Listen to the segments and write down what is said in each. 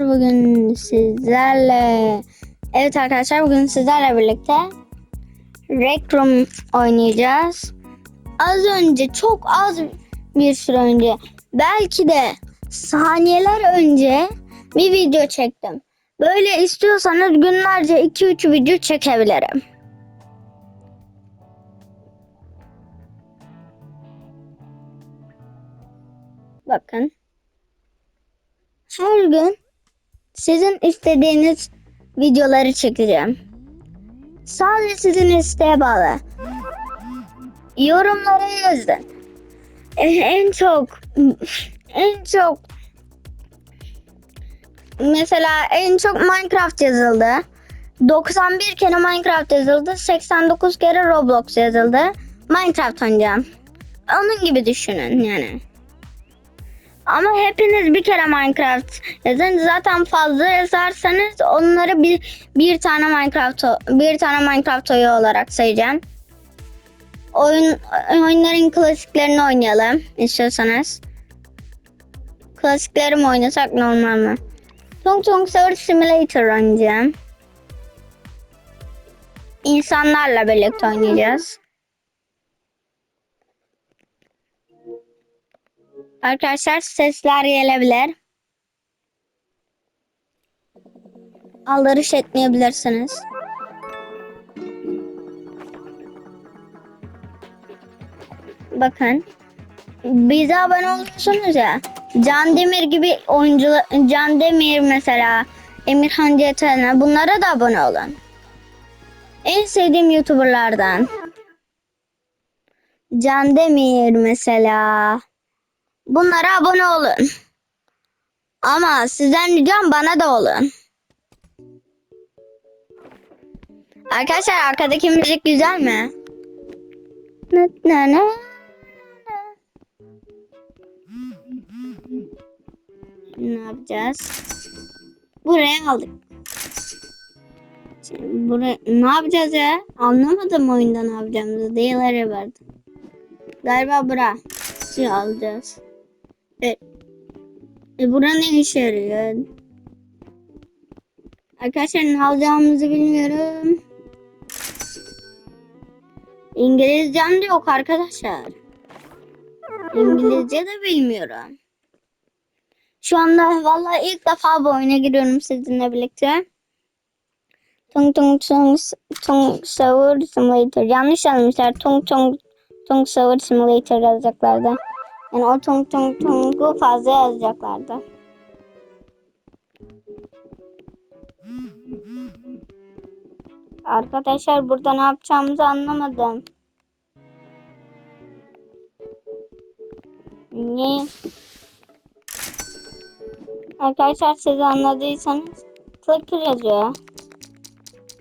Bugün sizlerle Evet arkadaşlar bugün sizlerle birlikte Rec Room oynayacağız. Az önce çok az bir süre önce belki de saniyeler önce bir video çektim. Böyle istiyorsanız günlerce 2-3 video çekebilirim. Bakın. Her gün sizin istediğiniz videoları çekeceğim. Sadece sizin isteğe bağlı. Yorumlara yazın. Eh, En çok en çok mesela en çok Minecraft yazıldı. 91 kere Minecraft yazıldı. 89 kere Roblox yazıldı. Minecraft oynayacağım. Onun gibi düşünün yani. Ama hepiniz bir kere Minecraft yazın. Zaten fazla yazarsanız onları bir bir tane Minecraft bir tane Minecraft oyunu olarak sayacağım. Oyun oyunların klasiklerini oynayalım istiyorsanız. Klasikleri oynasak normal mi? Tung Tung Sour Simulator oynayacağım. İnsanlarla birlikte oynayacağız. Arkadaşlar sesler gelebilir. Aldırış etmeyebilirsiniz. Bakın. Bize abone olursunuz ya. Can Demir gibi oyuncu Can Demir mesela Emirhan Ceten'e bunlara da abone olun. En sevdiğim YouTuber'lardan. Can Demir mesela. Bunlara abone olun. Ama sizden ricam bana da olun. Arkadaşlar arkadaki müzik güzel mi? Ne, yapacağız? Buraya aldık. Şimdi buraya ne yapacağız ya? Anlamadım oyunda ne yapacağımızı. Değerlere verdim. Galiba bura. Şey alacağız. E, e bura ne işe yarıyor? Arkadaşlar ne alacağımızı bilmiyorum. İngilizcem de yok arkadaşlar. İngilizce de bilmiyorum. Şu anda vallahi ilk defa bu oyuna giriyorum sizinle birlikte. Tung tung tung tung sour simulator. Yanlış yazmışlar. Tung tung tung sour simulator yazacaklardı. Yani o tung tung tungu fazla yazacaklardı. Arkadaşlar burada ne yapacağımızı anlamadım. Ne? Arkadaşlar siz anladıysanız clicker yazıyor.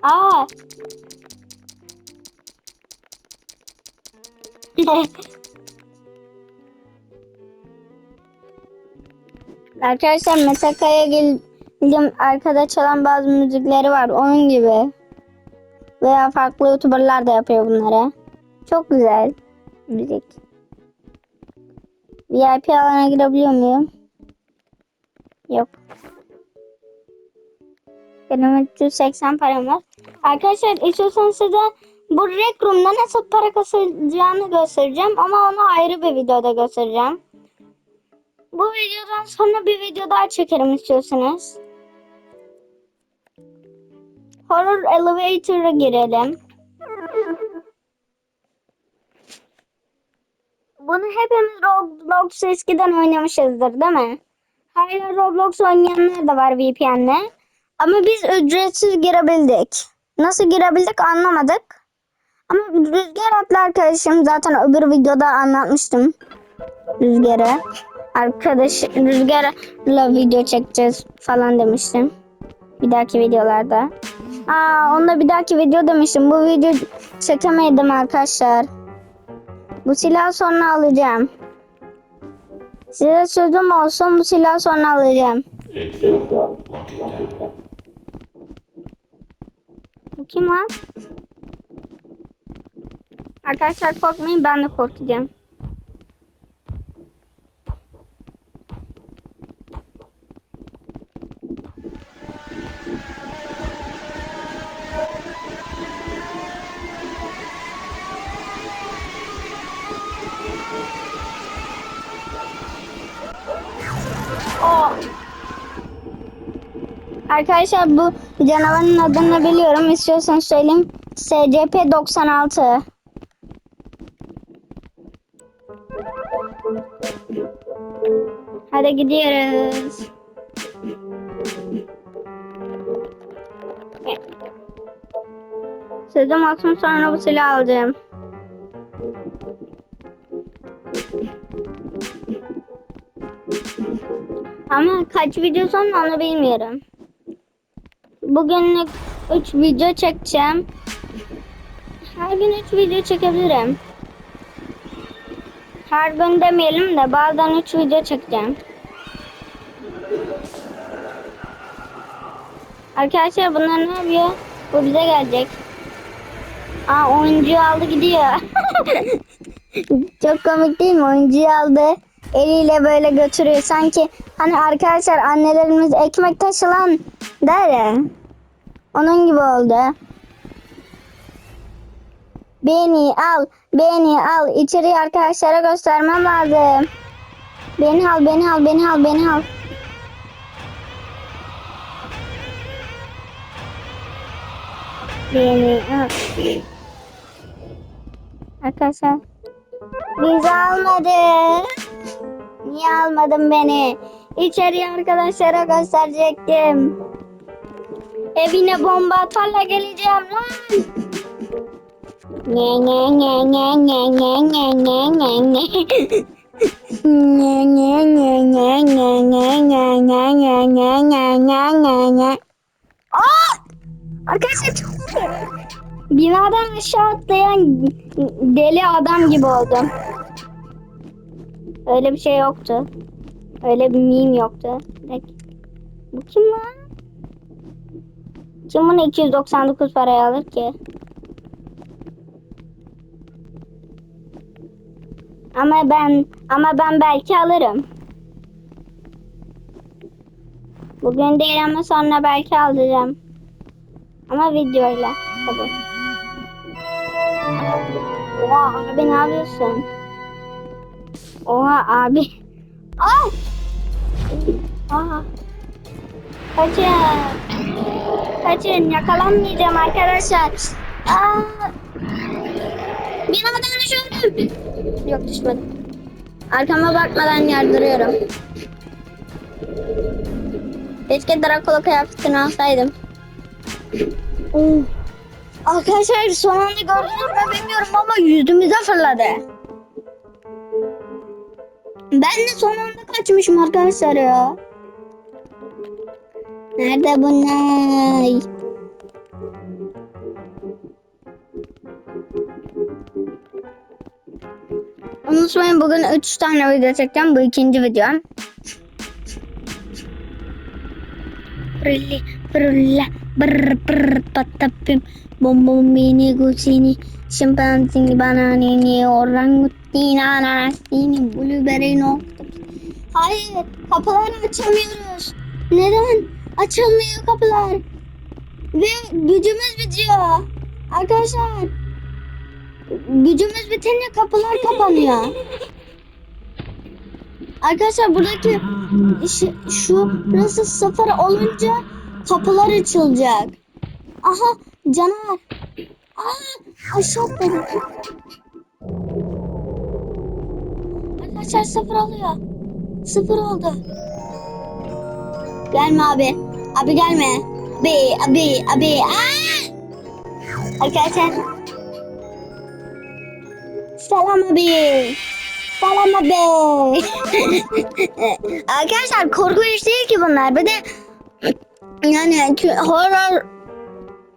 Aa. Arkadaşlar Metaka'ya geldim. Arkada çalan bazı müzikleri var. Onun gibi. Veya farklı YouTuber'lar da yapıyor bunları. Çok güzel müzik. VIP alana girebiliyor muyum? Yok. Benim 380 param var. Arkadaşlar istiyorsanız size bu Rec Room'da nasıl para kasacağını göstereceğim. Ama onu ayrı bir videoda göstereceğim. Bu videodan sonra bir video daha çekerim istiyorsanız. Horror Elevator'a girelim. Bunu hepimiz Roblox eskiden oynamışızdır değil mi? Hala Roblox oynayanlar da var VPN'le. Ama biz ücretsiz girebildik. Nasıl girebildik anlamadık. Ama Rüzgar adlı arkadaşım zaten öbür videoda anlatmıştım. Rüzgar'ı. Arkadaş Rüzgar'la video çekeceğiz falan demiştim. Bir dahaki videolarda. Aa onda bir dahaki video demiştim. Bu video çekemedim arkadaşlar. Bu silahı sonra alacağım. Size sözüm olsun bu silahı sonra alacağım. Bu kim lan? Arkadaşlar korkmayın ben de korkacağım. Arkadaşlar bu canavarın adını biliyorum. İstiyorsanız söyleyeyim. SCP 96. Hadi gidiyoruz. Sözüm olsun sonra bu silahı alacağım. Ama kaç video sonra onu bilmiyorum. Bugünlük 3 video çekeceğim. Her gün 3 video çekebilirim. Her gün demeyelim de bazen 3 video çekeceğim. Arkadaşlar bunlar ne yapıyor? Bu bize gelecek. Aa oyuncuyu aldı gidiyor. Çok komik değil mi? Oyuncuyu aldı. Eliyle böyle götürüyor. Sanki hani arkadaşlar annelerimiz ekmek taşılan der ya. Onun gibi oldu. Beni al, beni al. İçeriği arkadaşlara göstermem lazım. Beni al, beni al, beni al, beni al. Beni al. Arkadaşlar. Bizi almadı. Niye almadın beni? İçeriye arkadaşlara gösterecektim. Evine bomba atarla geleceğim lan. Ne ne ne ne ne ne ne ne ne ne. Ne ne ne ne ne ne ne ne ne ne ne ne ne ne. Aa! Arkadaşlar çok Binadan aşağı atlayan deli adam gibi oldum. Öyle bir şey yoktu. Öyle bir meme yoktu. Bu kim lan? Kim bunu 299 paraya alır ki? Ama ben ama ben belki alırım. Bugün değil ama sonra belki alacağım. Ama videoyla tabii. Oha abi ne yapıyorsun? Oha abi. Ay! Aa. Kaçın. Kaçın yakalanmayacağım arkadaşlar. Aa. Binadan düşürdüm. Yok düşmedim. Arkama bakmadan yardırıyorum. Keşke Dracula kıyafetini alsaydım. Oh. Arkadaşlar son anda gördünüz mü bilmiyorum ama yüzümüze fırladı. Ben de son anda kaçmışım arkadaşlar ya. Nerede bunlar? Unutmayın bugün 3 tane video çekeceğim. Bu ikinci videom. Fırlı fırla brr brr patapim bom bom bini gusini şimpansini bananini orangutin ananasini blueberry no Hayır kapıları açamıyoruz. Neden? Açılmıyor kapılar. Ve gücümüz bitiyor. Arkadaşlar gücümüz bitince kapılar kapanıyor. Arkadaşlar buradaki şu, şurası sıfır olunca kapılar açılacak. Aha canavar. Aa aşağı. Arkadaşlar sıfır oluyor. Sıfır oldu. Gelme abi. Abi gelme. Abi abi abi. Aa! Arkadaşlar. Selam abi. Selam abi. Arkadaşlar korku iş değil ki bunlar. Bir de yani horror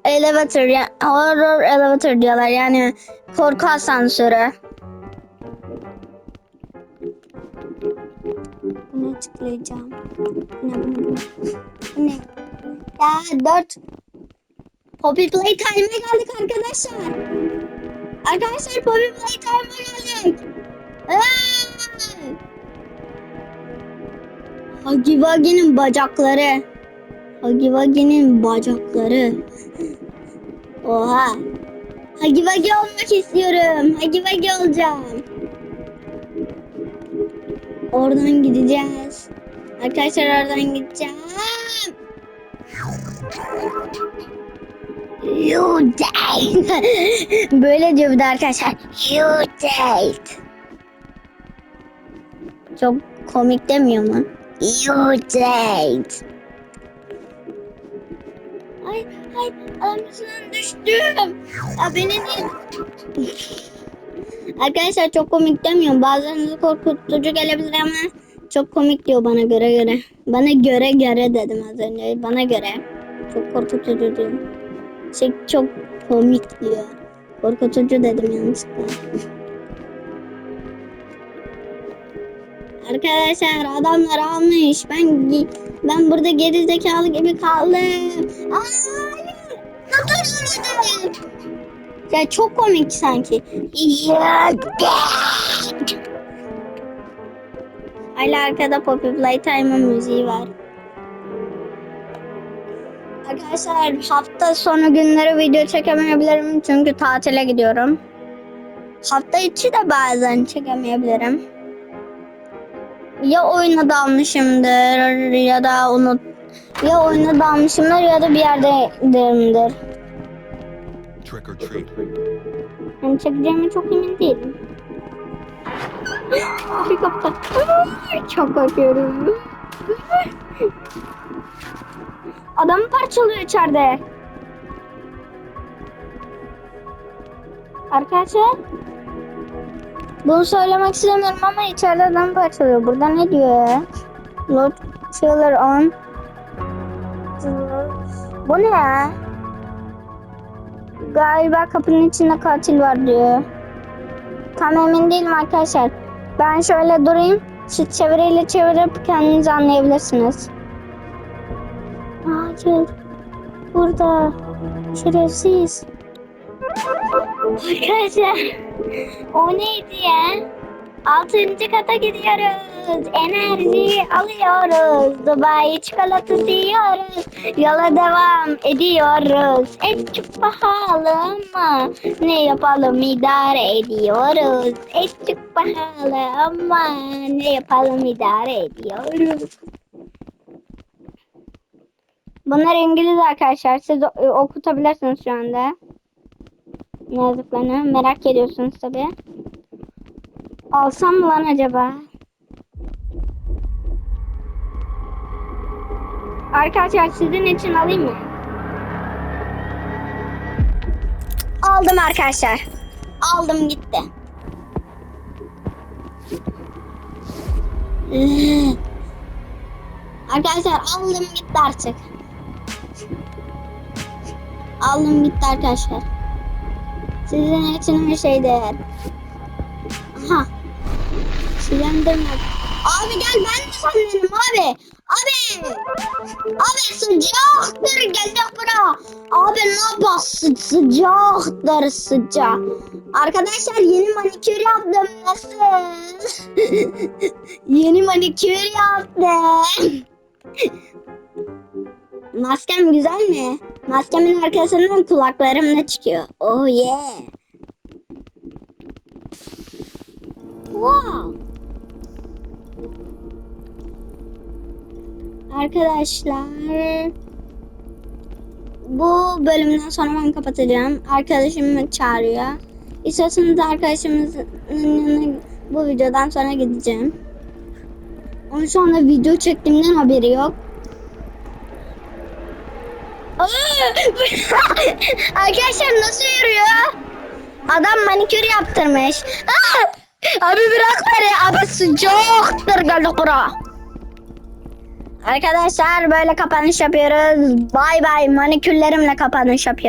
elevator ya horror elevator diyorlar yani korku asansörü. toplayacağım. Ne? Ne? Ya dört. Poppy Play Time'e geldik arkadaşlar. Arkadaşlar Poppy Play Time'a geldik. Hagi Vagi'nin bacakları. Hagi Vagi'nin bacakları. Oha. Hagi Vagi olmak istiyorum. Hagi Vagi olacağım. Oradan gideceğiz. Arkadaşlar oradan gideceğim. You date. Böyle diyor bir de arkadaşlar. You date. Çok komik demiyor mu? You date. Ay ay ağzından düştüm. Ya beni niye... Arkadaşlar çok komik demiyorum. Bazen korkutucu gelebilir ama çok komik diyor bana göre göre. Bana göre göre dedim az önce. Bana göre. Çok korkutucu diyor. Şey çok komik diyor. Korkutucu dedim yanlışlıkla. Arkadaşlar adamlar almış. Ben ben burada geri zekalı gibi kaldım. Dur, dur, dur. Ya çok komik sanki. Hala arkada Poppy Playtime'ın müziği var. Arkadaşlar hafta sonu günleri video çekemeyebilirim çünkü tatile gidiyorum. Hafta içi de bazen çekemeyebilirim. Ya oyuna dalmışımdır ya da unut ya oyuna dalmışımdır ya da bir yerdeyimdir. Trick or treat. Yani çekeceğime çok emin değilim. Helikopter. Çok korkuyorum. Adam parçalıyor içeride. Arkadaşlar. Bunu söylemek istemiyorum ama içeride adam parçalıyor. Burada ne diyor ya? Load chiller on. Bu ne ya? Galiba kapının içinde katil var diyor. Tam emin değilim arkadaşlar. Ben şöyle durayım. Siz çeviriyle çevirip kendiniz anlayabilirsiniz. Katil. Burada. Şerefsiz. Arkadaşlar. O neydi ya? Altıncı kata gidiyoruz. Enerji alıyoruz. Dubai çikolatası yiyoruz. Yola devam ediyoruz. Et çok pahalı ama ne yapalım idare ediyoruz. Et çok pahalı ama ne yapalım idare ediyoruz. Bunlar İngiliz arkadaşlar. Siz o- okutabilirsiniz şu anda. Yazdıklarını merak ediyorsunuz tabii. Alsam mı lan acaba? Arkadaşlar sizin için alayım mı? Aldım arkadaşlar. Aldım gitti. Arkadaşlar aldım gitti artık. Aldım gitti arkadaşlar. Sizin için her şey değer. Aha. Silendirme. Abi gel ben de sanırım abi. Abi. Abi sıcaktır gel bura. Abi ne bak sı- sıcaktır sıcak. Arkadaşlar yeni manikür yaptım nasıl? yeni manikür yaptım. Maskem güzel mi? Maskemin arkasından kulaklarım da çıkıyor. Oh yeah. Wow. Arkadaşlar bu bölümden sonra ben kapatacağım. Arkadaşım çağırıyor. İstiyorsanız arkadaşımızın yanına bu videodan sonra gideceğim. Onun şu anda video çektiğimden haberi yok. Arkadaşlar nasıl yürüyor? Adam manikür yaptırmış. Abi bırak beni. Abi sıcaktır geldik bura. Arkadaşlar böyle kapanış yapıyoruz. Bay bay manikürlerimle kapanış yapıyorum.